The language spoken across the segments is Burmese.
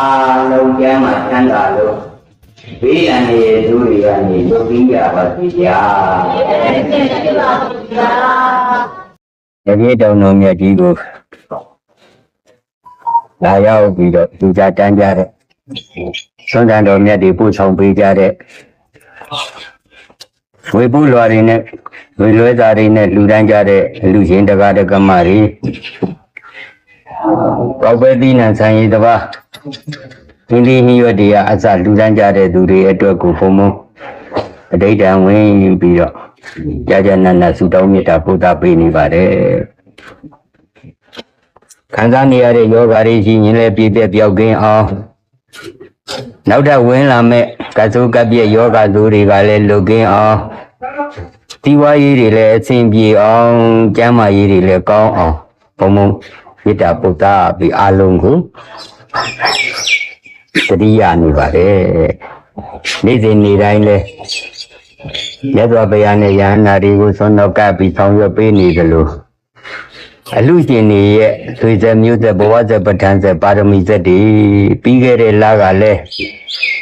အားလုံးကျမ်းမှာချမ်းသာလို့ဘေးအန္တရာယ်သူတွေကနေလွတ်ပြီးကြပါစေဗျာတကယ်တော်တော်မြတ်ကြီးကိုလာရောက်ပြီးတော့လူကြတန်းကြတဲ့သွန်တန်တော်မြတ်တွေပို့ဆောင်ပေးကြတဲ့ဝေပုလွာတွေနဲ့ဝေလွဲသားတွေနဲ့လူတန်းကြတဲ့လူရှင်တကားတကမတွေ ပေါပဲသီးနှံဆိုင်ရည်တစ်ပါးဒီလေးဟိရွက်တွေကအစလူတန်းကြတဲ့သူတွေအတွက်ကိုဘုံဘုံအတိတ်တံဝင်ပြီးတော့ကြာကြာနာနာဆုတောင်းမေတ္တာပို့တာပေးနေပါတယ်ခံစားနေရတဲ့ယောဂါတွေရှိရင်လည်းပြည့်ပြည့်ပြောက်ကင်းအောင်နောက်ထပ်ဝင်လာမဲ့ကသုကပြည့်ယောဂါသူတွေကလည်းလုကင်းအောင်ဒီဝါရေးတွေလည်းအဆင်ပြေအောင်ကျမ်းမာရေးတွေလည်းကောင်းအောင်ဘုံဘုံ မေတ္တာပို့တာပြီးအားလုံးကိုတတိယနေပါတယ်နေ့စဉ်နေ့တိုင်းလဲမြတ်စွာဘုရားနဲ့ယဟန္တာတွေကိုသွန်တော်ကပ်ပြီးဆောင်ရွက်ပေးနေကြလို့အလူရှင်တွေရဲ့ဆွေဆက်မျိုးဆက်ဘဝဆက်ပဋ္ဌာန်းဆက်ပါရမီဆက်တွေပြီးခဲ့တဲ့လကလည်း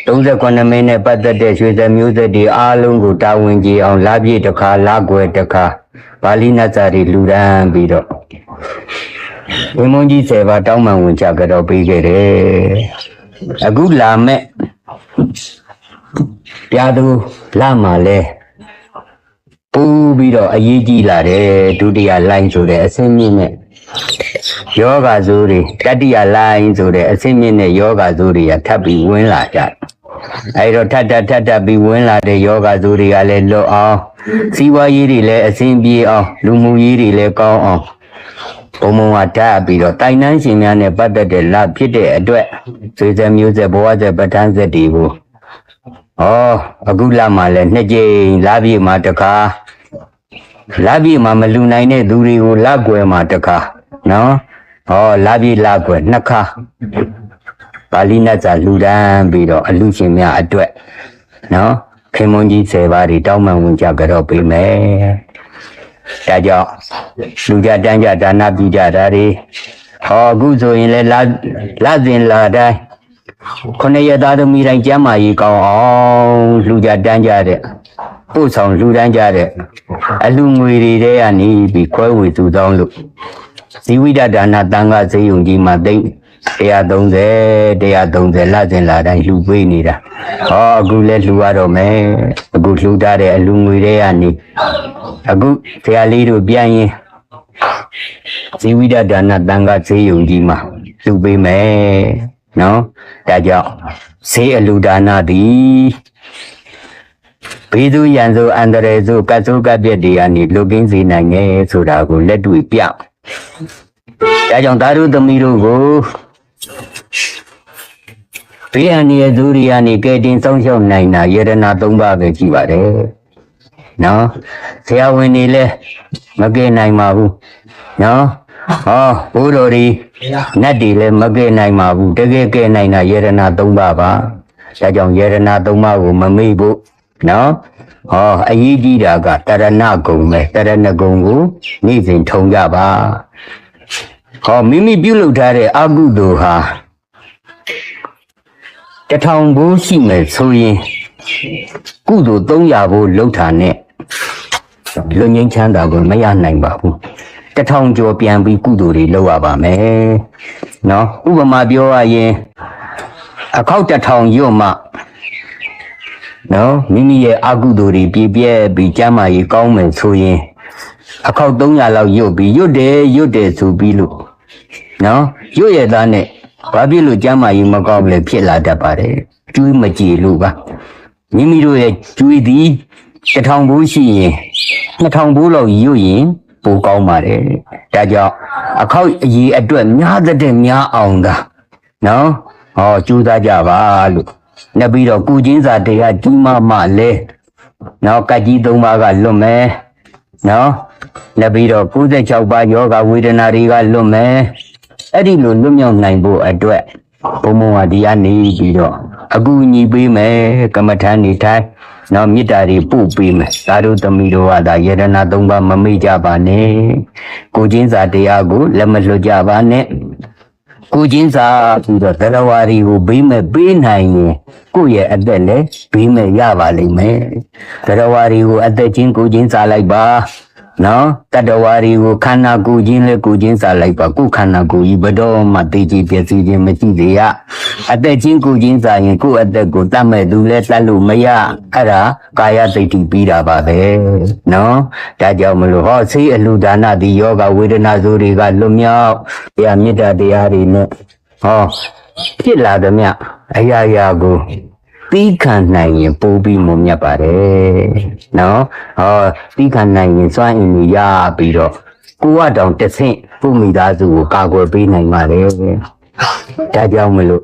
39မိနစ်နဲ့ပတ်သက်တဲ့ရွှေဆက်မျိုးဆက်တွေအားလုံးကိုတာဝန်ကြီးအောင်လာပြည့်တစ်ခါလာကွယ်တစ်ခါပါဠိနတ်စာတွေလူဒန်းပြီးတော့ ဝင်းမုန်းကြီး10ပါးတောင်းပန်ဝင်ကြကြတော့ပြီးခဲ့တယ်အခုလာမဲ့ပြာသူလာမှလဲပူပြီးတော့အရေးကြီးလာတယ်ဒုတိယလိုင်းဆိုတဲ့အစင်းမြင့်နဲ့ယောဂဇိုးတွေတတိယလိုင်းဆိုတဲ့အစင်းမြင့်နဲ့ယောဂဇိုးတွေကထပ်ပြီးဝင်လာကြတယ်အဲဒီတော့ထပ်ထပ်ထပ်ထပ်ပြီးဝင်လာတဲ့ယောဂဇိုးတွေကလည်းလွတ်အောင်စီးပွားရေးတွေလည်းအဆင်ပြေအောင်လူမှုရေးတွေလည်းကောင်းအောင် ဘုံဘုံကဓာတ်ပြီးတော့တိုင်တန်းရှင်များနဲ့ပတ်သက်တဲ့လဖြစ်တဲ့အတွက်ဆွေဆက်မျိုးဆက်ဘဝဆက်ပဋ္ဌာန်းဆက်တွေကိုဩအခုလမှလည်းနှစ်ကြိမ်လာပြီမှတခါလာပြီမှမလူနိုင်တဲ့သူတွေကိုလကွယ်မှတခါနော်ဩလာပြီလကွယ်နှစ်ခါပါဠိနတ်စာလူတန်းပြီးတော့အလူရှင်များအတွက်နော်ခင်မွန်ကြီး10ပါးတွေတောင်းပန်ဝင်ကြကြတော့ပေးမယ် ဒါကြောင့်လူကြတန်းကြဒါနပြုကြတာတွေဟောအခုဆိုရင်လည်းလာလာစဉ်လာတိုင်းခொနရသားသမီးတိုင်းကျမ်းမာရေးကောင်းအောင်လူကြတန်းကြတဲ့ပို့ဆောင်လူတန်းကြတဲ့အလူငွေတွေတဲကနေပြီးခွဲဝေသူတောင်းလို့ဇီဝိဒဒါနတန်ခါစေယုံကြီးမှာသိမ့် 130 130လစဉ်လာတိုင်းလှူပေးနေတာဟောအခုလဲလှူရတော့မယ်အခုလှူထားတဲ့အလူငွေတွေကနေအခုဆရာလေးတို့ပြန်ရင်ဇီဝိဒဒါနတန်ခါစေယုံကြီးမှာလှူပေးမယ်နော်ဒါကြောင့်ဈေးအလူဒါနသည်ဘေးသူရန်ဆိုအန္တရာယ်ဆိုကတ်ဆိုးကပ်ပြက်တွေကနေလွတ်ကင်းစေနိုင်ငယ်ဆိုတာကိုလက်တွေ့ပြဒါကြောင့်သာဓုသမီးတို့ကို ဘေးအန္တရာယ်သူတွေကနေကဲတင်ဆုံးရှုံးနိုင်တာယရနာ၃ပါးပဲကြည့်ပါတယ်နော်ဆရာဝန်တွေလည်းမကဲနိုင်ပါဘူးနော်ဟောဘိုးတော်တွေနတ်တွေလည်းမကဲနိုင်ပါဘူးတကယ်ကဲနိုင်တာယရနာ၃ပါးပါဒါကြောင့်ယရနာ၃ပါးကိုမမေ့ဖို့နော်ဟောအရေးကြီးတာကတရဏဂုံပဲတရဏဂုံကိုနေ့စဉ်ထုံကြပါ ဟောမိမိပြုလုပ်ထားတဲ့အကုသိုလ်ဟာတထောင်ဘိုးရှိမယ်ဆိုရင်ကုသိုလ်300ဘိုးလှုပ်တာနဲ့လွတ်ငင်းချမ်းသာကိုမရနိုင်ပါဘူးတထောင်ကျော်ပြန်ပြီးကုသိုလ်တွေလုပ်ရပါမယ်နော်ဥပမာပြောရရင်အခောက်တစ်ထောင်ရွတ်မှနော်မိမိရဲ့အကုသိုလ်တွေပြည့်ပြည့်ပြီးကျမ်းမာရေးကောင်းမယ်ဆိုရင်အခောက်300လောက်ရွတ်ပြီးရွတ်တယ်ရွတ်တယ်ဆိုပြီးလို့ နော်ရွတ်ရသားနဲ့ဘာဖြစ်လို့ကျမ်းမာရေးမကောင်းလဲဖြစ်လာတတ်ပါတယ်ကျွေးမကြည်လို့ပါမိမိတို့ရဲ့ကျွေးသည်တစ်ထောင်ဘူးရှိရင်နှစ်ထောင်ဘူးလောက်ရွတ်ရင်ပိုကောင်းပါတယ်ဒါကြောင့်အခောက်အရေးအတွက်များတဲ့များအောင်သာနော်ဟောကြိုးစားကြပါလို့နောက်ပြီးတော့ကုချင်းစာတရားကြီးမမလဲနော်ကတ်ကြီး၃ပါးကလွတ်မယ်နော် နောက်ပြီးတော့96ပါးယောဂဝေဒနာတွေကလွတ်မယ်အဲ့ဒီလိုလွတ်မြောက်နိုင်ဖို့အတွက်ဘုံဘုံကဒီကနေပြီးတော့အကူအညီပေးမယ်ကမ္မထာနေထိုင်နော်မေတ္တာတွေပို့ပေးမယ်သာတို့သမီးတို့ကဒါယရနာ၃ပါးမမေ့ကြပါနဲ့ကိုချင်းစာတရားကိုလက်မလွတ်ကြပါနဲ့ကိုချင်းစားပြီးတော့တရားဝါရီကိုဘေးမဲ့ပေးနိုင်ရင်ကိုယ့်ရဲ့အသက်လည်းဘေးမဲ့ရပါလိမ့်မယ်တရားဝါရီကိုအသက်ချင်းကိုချင်းစားလိုက်ပါ နော်တတဝါရီကိုခန္ဓာကိုယ်ချင်းလည်းကိုယ်ချင်းစားလိုက်ပါကိုယ်ခန္ဓာကိုယ်ကြီးဘယ်တော့မှသိကြည်ပြည့်စည်ခြင်းမရှိသေးရအသက်ချင်းကိုယ်ချင်းစားရင်ကိုယ့်အသက်ကိုတတ်မဲ့သူလည်းတတ်လို့မရအဲ့ဒါကာယဒိဋ္ဌိပြီးတာပါပဲနော်ဒါကြောင့်မလို့ဟောဆေးအလူဒါနဒီယောဂဝေဒနာဆိုတွေကလွတ်မြောက်တရားမေတ္တာတရားတွေနဲ့ဟောဖြစ်လာသည်မြအရာရာကို တီးခံနိုင်ရင်ပိုးပြီးမွန်မြတ်ပါတယ်နော်ဟောတီးခံနိုင်ရင်စွမ်းအင်ကြီးရပြီးတော့ကိုကတောင်တစ်ဆင့်ပုမိသားစုကိုကာကွယ်ပေးနိုင်ပါတယ်ဒါကြောင့်မလို့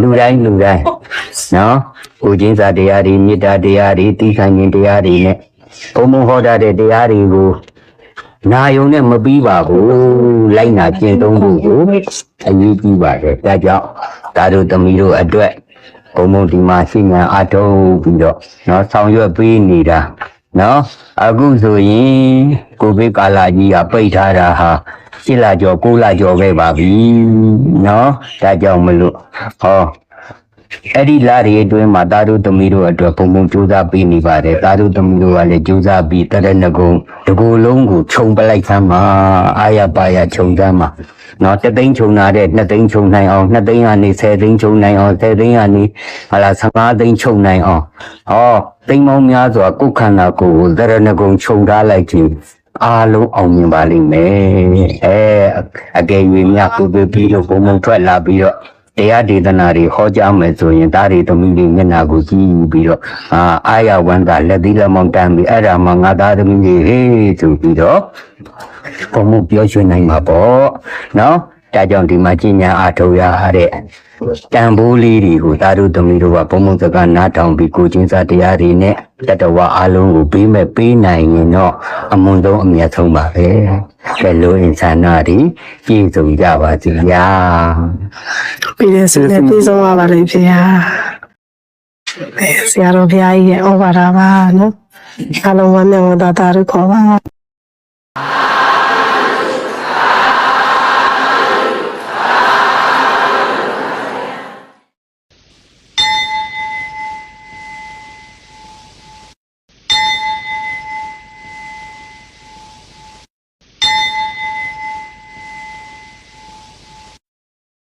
လူတိုင်းလူတိုင်းနော်ကိုချင်းစာတရားတွေမေတ္တာတရားတွေတီးခံခြင်းတရားတွေနဲ့ဘုံဘုံဟောတာတဲ့တရားတွေကိုနာယုံနဲ့မပြီးပါဘူးလိုက်နာကျင့်သုံးဖို့ကိုအရေးကြီးပါတယ်ဒါကြောင့်ဒါတို့သမီးတို့အတွက် ဘုံဘုံဒီမှာရှိမှန်အထုတ်ပြီးတော့နော်ဆောင်ရွက်ပေးနေတာနော်အခုဆိုရင်ကိုဗစ်ကာလကြီးကပိတ်ထားတာဟာရှစ်လကျော်ကိုးလကျော်ပဲပါပြီနော်ဒါကြောင့်မလို့ဟော အဲ့ဒီလာတွေအတွင်းမှာတာတို့သမီးတို့အတွက်ဘုံဘုံကြိုးစားပေးနေပါတယ်တာတို့သမီးတို့ကလည်းကြိုးစားပြီးတရက်ငကုံတကူလုံးကိုခြုံပလိုက်သမ်းမှာအာရပါရခြုံသမ်းမှာနော်တသိန်းခြုံလာတဲ့2သိန်းခြုံနိုင်အောင်2သိန်းကနေ10သိန်းခြုံနိုင်အောင်10သိန်းကနေဟာလာ15သိန်းခြုံနိုင်အောင်ဟောသိန်းပေါင်းများစွာကိုယ်ခန္ဓာကိုယ်ကိုတရက်ငကုံခြုံထားလိုက်ခြင်းအားလုံးအောင်မြင်ပါလိမ့်မယ်အဲအကယ်၍များကိုယ်ပဲပြီးလို့ဘုံဘုံထွက်လာပြီးတော့ တရားဒေသနာတွေဟောကြားမယ်ဆိုရင်ဒါတွေသမီးတွေမျက်နှာကိုကြည့်ပြီးတော့အာအာရဝန္တာလက်သီးလက်မောင်းတန်းပြီးအဲ့ဒါမှငါသားသမီးတွေဟေးဆိုပြီးတော့ဘုံမှုပြောရွှေနိုင်မှာပေါ့နော် ဒါကြောင့်ဒီမှာကြီးညာအားထုတ်ရတဲ့တန်ဖိုးလေးတွေကိုသာတို့သမီးတို့ကဘုံမှုစကားနားထောင်ပြီးကိုချင်းစားတရားတွေနဲ့တတဝအလုံးကိုပေးမဲ့ပေးနိုင်ရင်တော့အမွန်ဆုံးအမြတ်ဆုံးပါပဲဘယ်လိုအင်ဆန္ဒတွေပြည့်စုံကြပါစေဗျာပြည်တဲ့စနဲ့ပြေဆုံးပါပါလေဖေဟာအဲဆရာတော်ဘုရားကြီးရဲ့ဩဘာဒပါနော်အလုံးဝနဲ့ဝတ္တာတာတို့ခေါ်ပါ